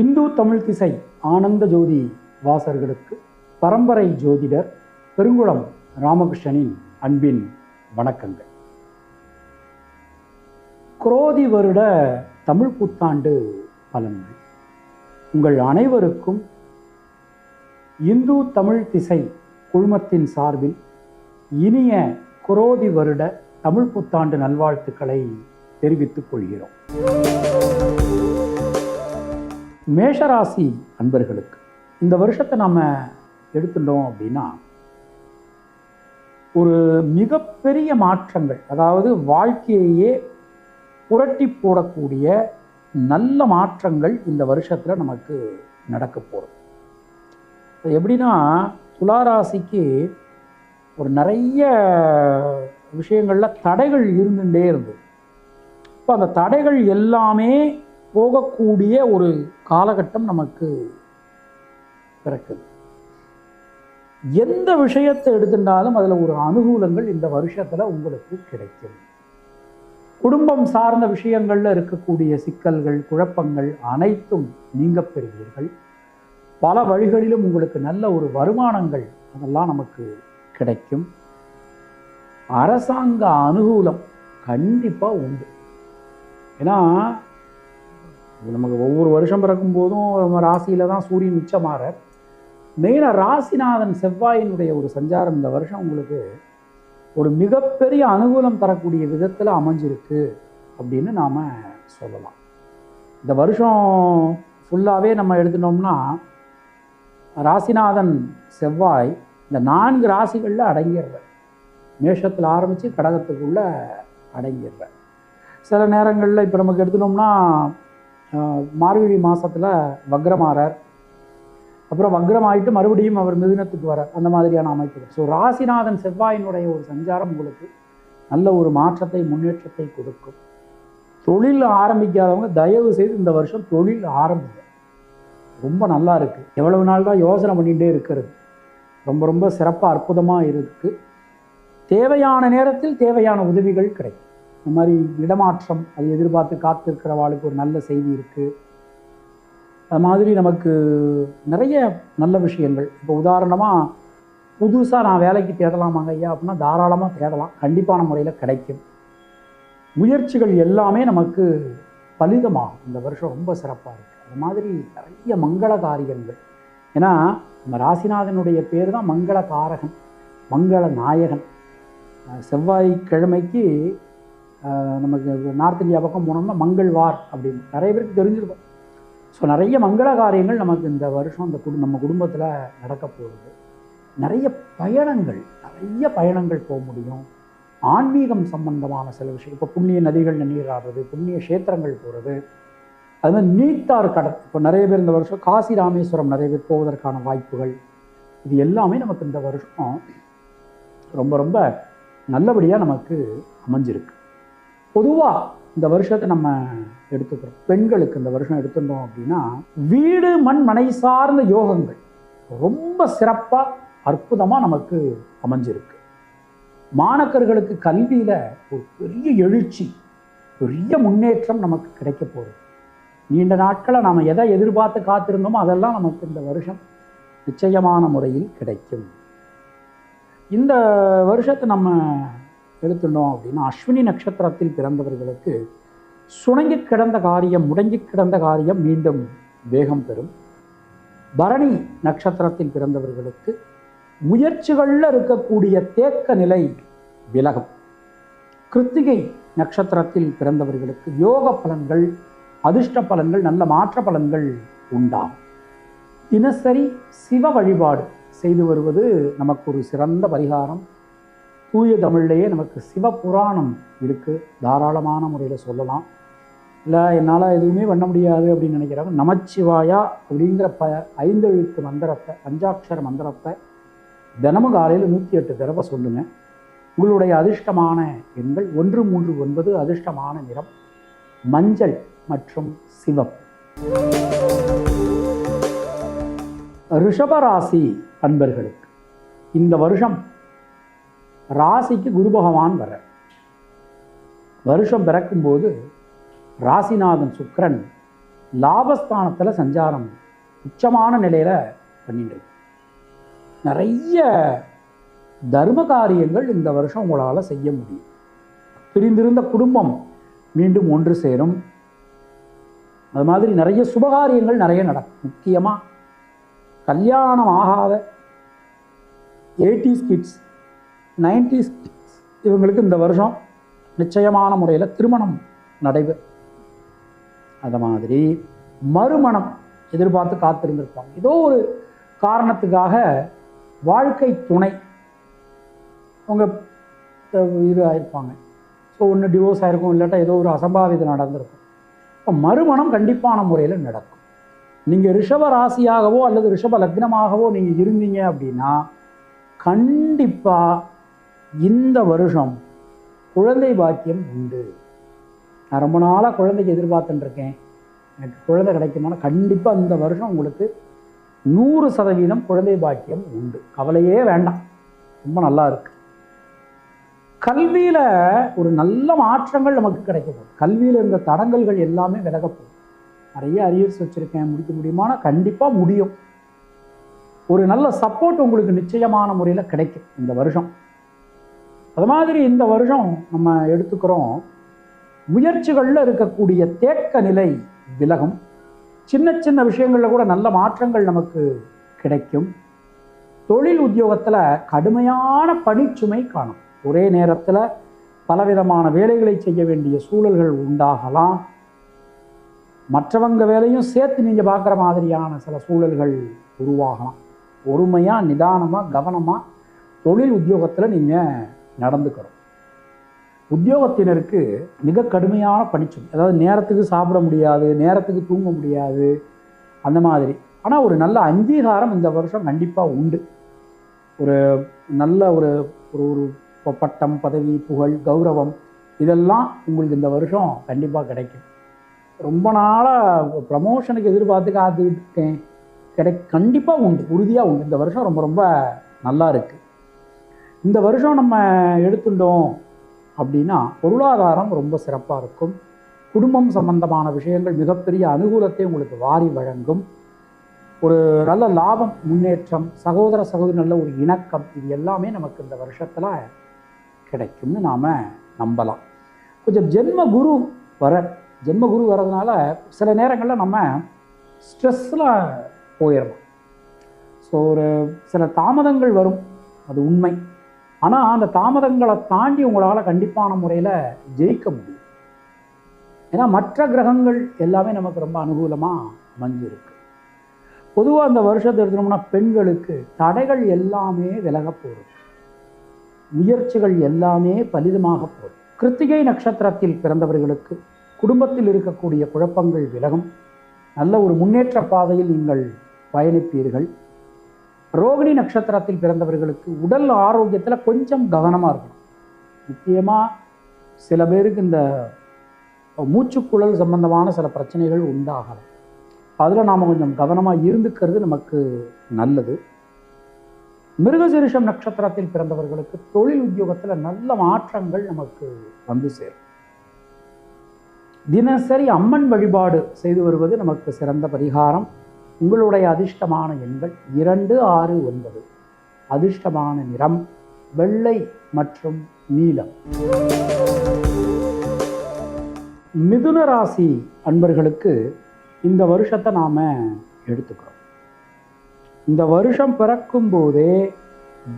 இந்து தமிழ் திசை ஆனந்த ஜோதி வாசர்களுக்கு பரம்பரை ஜோதிடர் பெருங்குளம் ராமகிருஷ்ணனின் அன்பின் வணக்கங்கள். குரோதி வருட தமிழ் புத்தாண்டு பலன்கள். உங்கள் அனைவருக்கும் இந்து தமிழ் திசை குழுமத்தின் சார்பில் இனிய குரோதி வருட தமிழ் புத்தாண்டு நல்வாழ்த்துக்களை தெரிவித்துக் கொள்கிறோம். மேஷராசி அன்பர்களுக்கு இந்த வருஷத்தை நம்ம எடுத்துட்டோம் அப்படின்னா ஒரு மிகப்பெரிய மாற்றங்கள் அதாவது வாழ்க்கையையே புரட்டி போடக்கூடிய நல்ல மாற்றங்கள் இந்த வருஷத்தில் நமக்கு நடக்க போகிறது எப்படின்னா துளாராசிக்கு ஒரு நிறைய விஷயங்களில் தடைகள் இருந்துகிட்டே இருந்தது. இப்போ அந்த தடைகள் எல்லாமே போகக்கூடிய ஒரு காலகட்டம் நமக்கு பிறக்குது. எந்த விஷயத்தை எடுத்துட்டாலும் அதில் ஒரு அனுகூலங்கள் இந்த வருஷத்தில் உங்களுக்கு கிடைக்கும் குடும்பம் சார்ந்த விஷயங்களில் இருக்கக்கூடிய சிக்கல்கள் குழப்பங்கள் அனைத்தும் நீங்க பெறுவீர்கள். பல வழிகளிலும் உங்களுக்கு நல்ல ஒரு வருமானங்கள் அதெல்லாம் நமக்கு கிடைக்கும். அரசாங்க அனுகூலம் கண்டிப்பாக உண்டு. ஏன்னா நமக்கு ஒவ்வொரு வருஷம் பிறக்கும் போதும் நம்ம ராசியில தான் சூரியன் உச்சமாற மெயினாக ராசிநாதன் செவ்வாயினுடைய ஒரு சஞ்சாரம் இந்த வருஷம் உங்களுக்கு ஒரு மிகப்பெரிய அனுகூலம் தரக்கூடிய விதத்தில் அமைஞ்சிருக்கு அப்படின்னு நாம் சொல்லலாம். இந்த வருஷம் ஃபுல்லாகவே நம்ம எடுத்துட்டோம்னா ராசிநாதன் செவ்வாய் இந்த நான்கு ராசிகளில் அடங்கிடுற மேஷத்தில் ஆரம்பித்து கடகத்துக்குள்ளே அடங்கிடுறேன் சில நேரங்களில் இப்போ நமக்கு எடுத்துனோம்னா மார்கழி மாதத்தில் வக்ரமாறார். அப்புறம் வக்ரமாயிட்டு மறுபடியும் அவர் மிதுனத்துக்கு வர அந்த மாதிரியான அமைப்புகள். ஸோ ராசிநாதன் செவ்வாயினுடைய ஒரு சஞ்சாரம் உங்களுக்கு நல்ல ஒரு மாற்றத்தை முன்னேற்றத்தை கொடுக்கும். தொழில் ஆரம்பிக்காதவங்க தயவு செய்து இந்த வருஷம் தொழில் ஆரம்பிங்க. ரொம்ப நல்லா இருக்குது எவ்வளவு நாள் தான் யோசனை பண்ணிகிட்டே இருக்கிறது. ரொம்ப ரொம்ப சிறப்பாக அற்புதமாக இருக்குது தேவையான நேரத்தில் தேவையான உதவிகள் கிடைக்கும். இந்த மாதிரி இடமாற்றம் அது எதிர்பார்த்து காத்திருக்கிறவாளுக்கு ஒரு நல்ல செய்தி இருக்குது அது மாதிரி நமக்கு நிறைய நல்ல விஷயங்கள். இப்போ உதாரணமாக புதுசாக நான் வேலைக்கு தேடலாமாங்க ஐயா அப்படின்னா தாராளமாக தேடலாம். கண்டிப்பான முறையில் கிடைக்கும். முயற்சிகள் எல்லாமே நமக்கு பலிதமாகும். இந்த வருஷம் ரொம்ப சிறப்பாக இருக்குது அது மாதிரி நிறைய மங்கள காரியங்கள் ஏன்னா நம்ம ராசிநாதனுடைய பேர் தான் மங்கள காரகன் மங்கள நாயகன் செவ்வாய்க்கிழமைக்கு நமக்கு நார்த் இந்தியா பக்கம் போனோம்னா மங்கள்வார் அப்படின்னு. நிறைய பேருக்கு தெரிஞ்சிருக்கும். ஸோ நிறைய மங்கள காரியங்கள் நமக்கு இந்த வருஷம் இந்த குடு நம்ம குடும்பத்தில் நடக்க போகுது. நிறைய பயணங்கள் நிறைய பயணங்கள் போக முடியும். ஆன்மீகம் சம்பந்தமான சில விஷயம் இப்போ புண்ணிய நதிகள் நீராடுறது புண்ணிய க்ஷேத்திரங்கள் போகிறது அது மாதிரி நீத்தார் கடல் இப்போ நிறைய பேர் இந்த வருஷம் காசி ராமேஸ்வரம் நிறைய பேர் போவதற்கான வாய்ப்புகள். இது எல்லாமே நமக்கு இந்த வருஷம் ரொம்ப ரொம்ப நல்லபடியாக நமக்கு அமைஞ்சிருக்கு. பொதுவாக இந்த வருஷத்தை நம்ம எடுத்துக்கிறோம். பெண்களுக்கு இந்த வருஷம் எடுத்துட்டோம் அப்படின்னா வீடு மண் மனை சார்ந்த யோகங்கள் ரொம்ப சிறப்பாக அற்புதமாக நமக்கு அமைஞ்சிருக்கு. மாணக்கர்களுக்கு கல்வியில் ஒரு பெரிய எழுச்சி பெரிய முன்னேற்றம் நமக்கு கிடைக்க போகுது. நீண்ட நாட்களை நாம் எதை எதிர்பார்த்து காத்திருந்தோமோ அதெல்லாம் நமக்கு இந்த வருஷம் நிச்சயமான முறையில் கிடைக்கும். இந்த வருஷத்தை நம்ம எடுத்துட்டோம் அப்படின்னா அஸ்வினி நட்சத்திரத்தில் பிறந்தவர்களுக்கு சுணங்கி கிடந்த காரியம் முடங்கி கிடந்த காரியம் மீண்டும் வேகம் பெறும். பரணி நட்சத்திரத்தில் பிறந்தவர்களுக்கு முயற்சிகளில் இருக்கக்கூடிய தேக்க நிலை விலகும். கிருத்திகை நட்சத்திரத்தில் பிறந்தவர்களுக்கு யோக பலன்கள் அதிர்ஷ்ட பலன்கள் நல்ல மாற்ற பலன்கள் உண்டாகும். தினசரி சிவ வழிபாடு செய்து வருவது நமக்கு ஒரு சிறந்த பரிகாரம். தூய தமிழ்லேயே நமக்கு சிவபுராணம் இருக்குது தாராளமான முறையில் சொல்லலாம். இல்லை என்னால் எதுவுமே பண்ண முடியாது அப்படின்னு நினைக்கிறாங்க நமச்சிவாயா அப்படிங்கிற ப ஐந்தெழுத்து மந்திரத்தை பஞ்சாட்சர மந்திரத்தை தினமும் காலையில் நூற்றி எட்டு தடவை சொல்லுங்கள் உங்களுடைய அதிர்ஷ்டமான எண்கள் ஒன்று மூன்று ஒன்பது அதிர்ஷ்டமான நிறம் மஞ்சள் மற்றும் சிவப்பு ரிஷபராசி அன்பர்களுக்கு இந்த வருஷம் ராசிக்கு குரு பகவான் வர வருஷம் பிறக்கும்போது ராசிநாதன் சுக்கிரன் லாபஸ்தானத்தில் சஞ்சாரம் உச்சமான நிலையில் பண்ணிட்டு நிறைய தர்ம காரியங்கள் இந்த வருஷம் உங்களால் செய்ய முடியும். பிரிந்திருந்த குடும்பம் மீண்டும் ஒன்று சேரும். அது மாதிரி நிறைய சுபகாரியங்கள் நிறைய நடக்கும். முக்கியமாக கல்யாணம் ஆகாத எயிட்டிஸ் கிட்ஸ் நைன்டிஸ் இவங்களுக்கு இந்த வருஷம் நிச்சயமான முறையில் திருமணம் நடைபெறும் அந்த மாதிரி மறுமணம் எதிர்பார்த்து காத்திருந்திருப்பாங்க. ஏதோ ஒரு காரணத்துக்காக வாழ்க்கை துணை அவங்க இது ஆயிருப்பாங்க ஸோ ஒன்று டிவோர்ஸ் ஆகிருக்கும் இல்லாட்டா ஏதோ ஒரு அசம்பாவிதம் நடந்திருக்கும். இப்போ மறுமணம் கண்டிப்பான முறையில் நடக்கும். நீங்கள் ரிஷப ராசியாகவோ அல்லது ரிஷப லக்னமாகவோ நீங்கள் இருந்தீங்க அப்படின்னா கண்டிப்பாக இந்த வருஷம் குழந்தை பாக்கியம் உண்டு. நான் ரொம்ப நாளாக குழந்தைக்கு எதிர்பார்த்துட்டுருக்கேன். எனக்கு குழந்தை கிடைக்குமானா கண்டிப்பாக இந்த வருஷம் உங்களுக்கு நூறு சதவீதம் குழந்தை பாக்கியம் உண்டு. கவலையே வேண்டாம். ரொம்ப நல்லா இருக்கு. கல்வியில் ஒரு நல்ல மாற்றங்கள் நமக்கு கிடைக்க போகுது கல்வியில் இருந்த தடங்கல்கள் எல்லாமே விலக போகுது நிறைய அரியர்ஸ் வச்சுருக்கேன். முடிக்க முடியுமானா கண்டிப்பாக முடியும். ஒரு நல்ல சப்போர்ட் உங்களுக்கு நிச்சயமான முறையில் கிடைக்கும் இந்த வருஷம். அது மாதிரி இந்த வருஷம் நம்ம எடுத்துக்கிறோம். முயற்சிகளில் இருக்கக்கூடிய தேக்க நிலை விலகும். சின்ன சின்ன விஷயங்களில் கூட நல்ல மாற்றங்கள் நமக்கு கிடைக்கும். தொழில் உத்தியோகத்தில் கடுமையான பணிச்சுமை காணும். ஒரே நேரத்தில் பலவிதமான வேலைகளை செய்ய வேண்டிய சூழல்கள் உண்டாகலாம். மற்றவங்க வேலையும் சேர்த்து நீங்கள் பார்க்குற மாதிரியான சில சூழல்கள் உருவாகலாம். பொறுமையாக நிதானமாக கவனமாக தொழில் உத்தியோகத்தில் நீங்கள் நடந்துக்கிறோம். உத்தியோகத்தினருக்கு மிக கடுமையான பணிச்சுமை. அதாவது நேரத்துக்கு சாப்பிட முடியாது நேரத்துக்கு தூங்க முடியாது அந்த மாதிரி. ஆனால் ஒரு நல்ல அங்கீகாரம் இந்த வருஷம் கண்டிப்பாக உண்டு. ஒரு நல்ல ஒரு ஒரு ஒரு பட்டம் பதவி புகழ் கௌரவம் இதெல்லாம் உங்களுக்கு இந்த வருஷம் கண்டிப்பாக கிடைக்கும். ரொம்ப நாளாக ப்ரமோஷனுக்கு எதிர்பார்த்து காத்துக்கிட்டு இருக்கேன். கிடை கண்டிப்பாக உண்டு உறுதியாக உண்டு. இந்த வருஷம் ரொம்ப ரொம்ப நல்லா இருக்குது இந்த வருஷம் நம்ம எடுத்துட்டோம் அப்படின்னா பொருளாதாரம் ரொம்ப சிறப்பாக இருக்கும். குடும்பம் சம்பந்தமான விஷயங்கள் மிகப்பெரிய அனுகூலத்தை உங்களுக்கு வாரி வழங்கும். ஒரு நல்ல லாபம் முன்னேற்றம் சகோதர சகோதரி நல்ல ஒரு இணக்கம் இது எல்லாமே நமக்கு இந்த வருஷத்தில் கிடைக்கும்னு நாம் நம்பலாம். கொஞ்சம் ஜென்ம குரு வர ஜென்ம குரு வர்றதுனால சில நேரங்களில் நம்ம ஸ்ட்ரெஸ்ஸில் போயிடலாம் ஸோ ஒரு சில தாமதங்கள் வரும். அது உண்மை. ஆனால் அந்த தாமதங்களை தாண்டி உங்களால் கண்டிப்பான முறையில் ஜெயிக்க முடியும். ஏன்னா மற்ற கிரகங்கள் எல்லாமே நமக்கு ரொம்ப அனுகூலமாக அமைஞ்சிருக்கு. பொதுவாக அந்த வருஷத்தை எடுத்துனோம்னா பெண்களுக்கு தடைகள் எல்லாமே விலக போகிறது முயற்சிகள் எல்லாமே பலிதமாக போகும் கிருத்திகை நட்சத்திரத்தில் பிறந்தவர்களுக்கு குடும்பத்தில் இருக்கக்கூடிய குழப்பங்கள் விலகும். நல்ல ஒரு முன்னேற்ற பாதையில் நீங்கள் பயணிப்பீர்கள். ரோகிணி நட்சத்திரத்தில் பிறந்தவர்களுக்கு உடல் ஆரோக்கியத்தில் கொஞ்சம் கவனமாக இருக்கணும். முக்கியமாக சில பேருக்கு இந்த மூச்சுக்குழல் சம்பந்தமான சில பிரச்சனைகள் உண்டாகலாம். அதில் நாம் கொஞ்சம் கவனமாக இருந்துக்கிறது நமக்கு நல்லது. மிருகசீரிஷம் நட்சத்திரத்தில் பிறந்தவர்களுக்கு தொழில் உத்தியோகத்தில் நல்ல மாற்றங்கள் நமக்கு வந்து சேரும். தினசரி அம்மன் வழிபாடு செய்து வருவது நமக்கு சிறந்த பரிகாரம். உங்களுடைய அதிர்ஷ்டமான எண்கள் இரண்டு ஆறு ஒன்பது. அதிர்ஷ்டமான நிறம் வெள்ளை மற்றும் நீலம். மிதுன ராசி அன்பர்களுக்கு இந்த வருஷத்தை நாம் எடுத்துக்கிறோம். இந்த வருஷம் பிறக்கும் போதே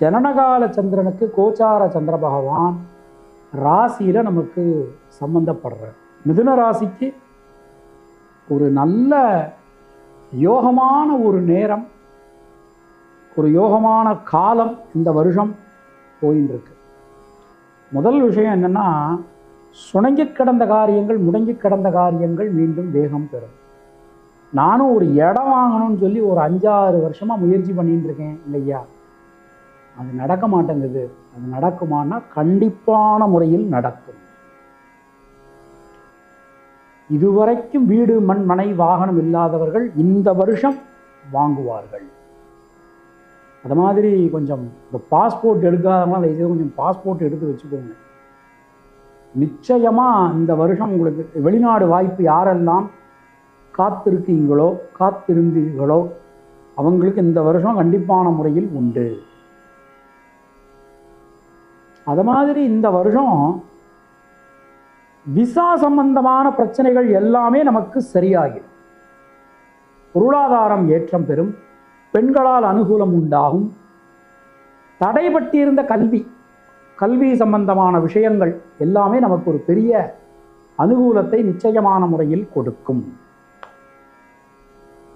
ஜனனகால சந்திரனுக்கு கோச்சார சந்திர பகவான் ராசியில் நமக்கு சம்மந்தப்படுற மிதுன ராசிக்கு ஒரு நல்ல யோகமான ஒரு நேரம் ஒரு யோகமான காலம் இந்த வருஷம் போயின்னு முதல் விஷயம் என்னென்னா சுணங்கி கிடந்த காரியங்கள் முடங்கி கிடந்த காரியங்கள் மீண்டும் வேகம் பெறும். நானும் ஒரு இடம் வாங்கணும்னு சொல்லி ஒரு அஞ்சாறு வருஷமாக முயற்சி பண்ணிட்டு இருக்கேன் இல்லையா? அது நடக்க மாட்டேங்குது. அது நடக்குமானா கண்டிப்பான முறையில் நடக்கும். இதுவரைக்கும் வீடு மண் மனை வாகனம் இல்லாதவர்கள் இந்த வருஷம் வாங்குவார்கள். அது மாதிரி கொஞ்சம் இந்த பாஸ்போர்ட் எடுக்காதவங்களாம் தயவுசெய்து கொஞ்சம் பாஸ்போர்ட் எடுத்து வச்சுக்கோங்க. நிச்சயமாக இந்த வருஷம் உங்களுக்கு வெளிநாடு வாய்ப்பு யாரெல்லாம் காத்திருக்கீங்களோ காத்திருந்தீர்களோ அவங்களுக்கு இந்த வருஷம் கண்டிப்பான முறையில் உண்டு. அது மாதிரி இந்த வருஷம் விசா சம்பந்தமான பிரச்சனைகள் எல்லாமே நமக்கு சரியாகிடும் பொருளாதாரம் ஏற்றம் பெறும். பெண்களால் அனுகூலம் உண்டாகும். தடைபட்டிருந்த கல்வி கல்வி சம்பந்தமான விஷயங்கள் எல்லாமே நமக்கு ஒரு பெரிய அனுகூலத்தை நிச்சயமான முறையில் கொடுக்கும்.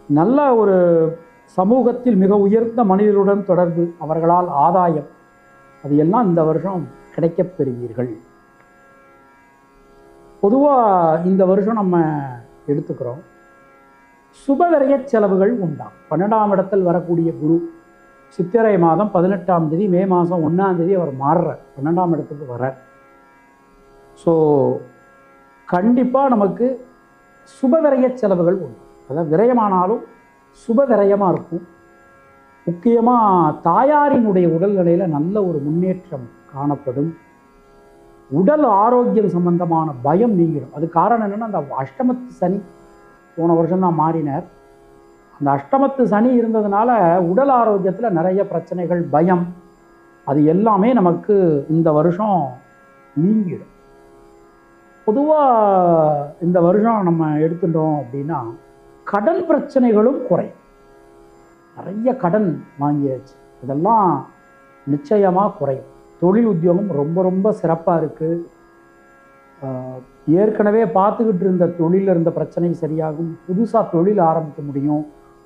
நல்ல ஒரு சமூகத்தில் மிக உயர்ந்த மனிதருடன் தொடர்பு அவர்களால் ஆதாயம் அது எல்லாம் இந்த வருஷம் கிடைக்கப் பெறுவீர்கள். பொதுவாக இந்த வருஷம் நம்ம எடுத்துக்கிறோம். சுபவிரய செலவுகள் உண்டாம். பன்னெண்டாம் இடத்தில் வரக்கூடிய குரு சித்திரை மாதம் பதினெட்டாம் தேதி மே மாதம் ஒன்றாம் தேதி அவர் மாறுறார். பன்னெண்டாம் இடத்துக்கு வர்றார். ஸோ கண்டிப்பாக நமக்கு சுபவிரய செலவுகள் உண்டு அதாவது விரயமானாலும் சுபவிரயமாக இருக்கும். முக்கியமாக தாயாரினுடைய உடல்நிலையில் நல்ல ஒரு முன்னேற்றம் காணப்படும். உடல் ஆரோக்கியம் சம்பந்தமான பயம் நீங்கிடும். அது காரணம் என்னென்னா அந்த அஷ்டமத்து சனி போன வருஷம்தான் மாறினார். அந்த அஷ்டமத்து சனி இருந்ததுனால உடல் ஆரோக்கியத்தில் நிறைய பிரச்சனைகள் பயம் அது எல்லாமே நமக்கு இந்த வருஷம் நீங்கிடும். பொதுவாக இந்த வருஷம் நம்ம எடுத்துட்டோம் அப்படின்னா கடன் பிரச்சனைகளும் குறையும். நிறைய கடன் வாங்கியாச்சு. இதெல்லாம் நிச்சயமாக குறையும். தொழில் உத்தியோகம் ரொம்ப ரொம்ப சிறப்பாக இருக்குது ஏற்கனவே பார்த்துக்கிட்டு இருந்த தொழிலில் இருந்த பிரச்சனை சரியாகும். புதுசாக தொழில் ஆரம்பிக்க முடியும்.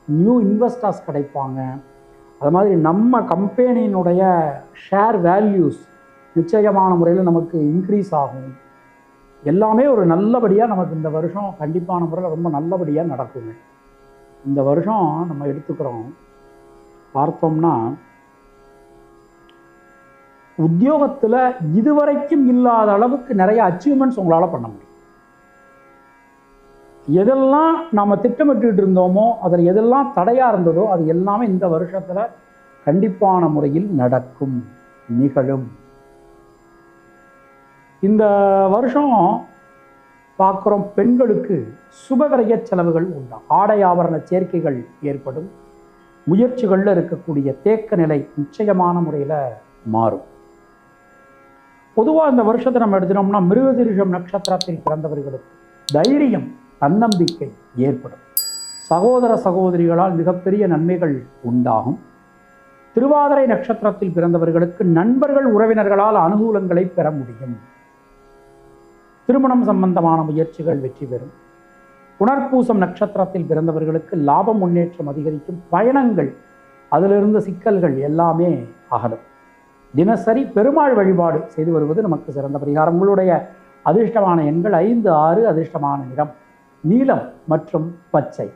நியூ இன்வெஸ்டர்ஸ் கிடைப்பாங்க. அது மாதிரி நம்ம கம்பெனியினுடைய ஷேர் வேல்யூஸ் நிச்சயமான முறையில் நமக்கு இன்க்ரீஸ் ஆகும். எல்லாமே ஒரு நல்லபடியாக நமக்கு இந்த வருஷம் கண்டிப்பான முறையில் ரொம்ப நல்லபடியாக நடக்குங்க. இந்த வருஷம் நம்ம எடுத்துக்கிறோம். பார்த்தோம்னா உத்தியோகத்தில் இதுவரைக்கும் இல்லாத அளவுக்கு நிறைய அச்சீவ்மெண்ட்ஸ் உங்களால் பண்ண முடியும். எதெல்லாம் நாம் திட்டமிட்டு இருந்தோமோ அதில் எதெல்லாம் தடையாக இருந்ததோ அது எல்லாமே இந்த வருஷத்தில் கண்டிப்பான முறையில் நடக்கும் நிகழும். இந்த வருஷம் பார்க்குறோம் பெண்களுக்கு சுபவிரய செலவுகள் உண்டு. ஆடை ஆபரண சேர்க்கைகள் ஏற்படும். முயற்சிகளில் இருக்கக்கூடிய தேக்க நிலை நிச்சயமான முறையில் மாறும். பொதுவாக இந்த வருஷத்தை நம்ம எடுத்துனோம்னா மிருகதிருஷம் நட்சத்திரத்தில் பிறந்தவர்களுக்கு தைரியம் தன்னம்பிக்கை ஏற்படும். சகோதர சகோதரிகளால் மிகப்பெரிய நன்மைகள் உண்டாகும். திருவாதிரை நட்சத்திரத்தில் பிறந்தவர்களுக்கு நண்பர்கள் உறவினர்களால் அனுகூலங்களை பெற முடியும். திருமணம் சம்பந்தமான முயற்சிகள் வெற்றி பெறும். புனர்பூசம் நட்சத்திரத்தில் பிறந்தவர்களுக்கு லாபம் முன்னேற்றம் அதிகரிக்கும் பயணங்கள் அதிலிருந்த சிக்கல்கள் எல்லாமே அகலும். தினசரி பெருமாள் வழிபாடு செய்து வருவது நமக்கு சிறந்த பரிகாரம். உங்களுடைய அதிர்ஷ்டமான எண்கள் ஐந்து ஆறு அதிர்ஷ்டமான நிறம் நீலம் மற்றும் பச்சை.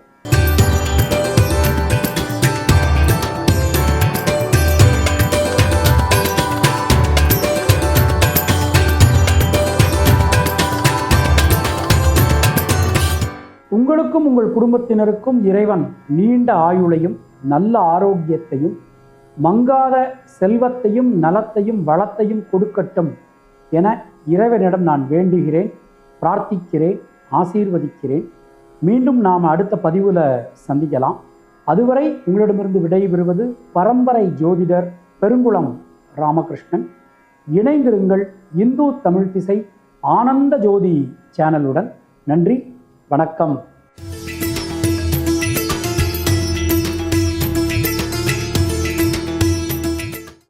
உங்களுக்கும் உங்கள் குடும்பத்தினருக்கும் இறைவன் நீண்ட ஆயுளையும் நல்ல ஆரோக்கியத்தையும் மங்காத செல்வத்தையும் நலத்தையும் வளத்தையும் கொடுக்கட்டும் என இறைவனிடம் நான் வேண்டுகிறேன் பிரார்த்திக்கிறேன் ஆசீர்வதிக்கிறேன். மீண்டும் நாம் அடுத்த பதிவில் சந்திக்கலாம். அதுவரை உங்களிடமிருந்து விடைபெறுவது பரம்பரை ஜோதிடர் பெருங்குளம் ராமகிருஷ்ணன். இணைந்திருங்கள் இந்து தமிழ் திசை ஆனந்த ஜோதி சேனலுடன். நன்றி வணக்கம்.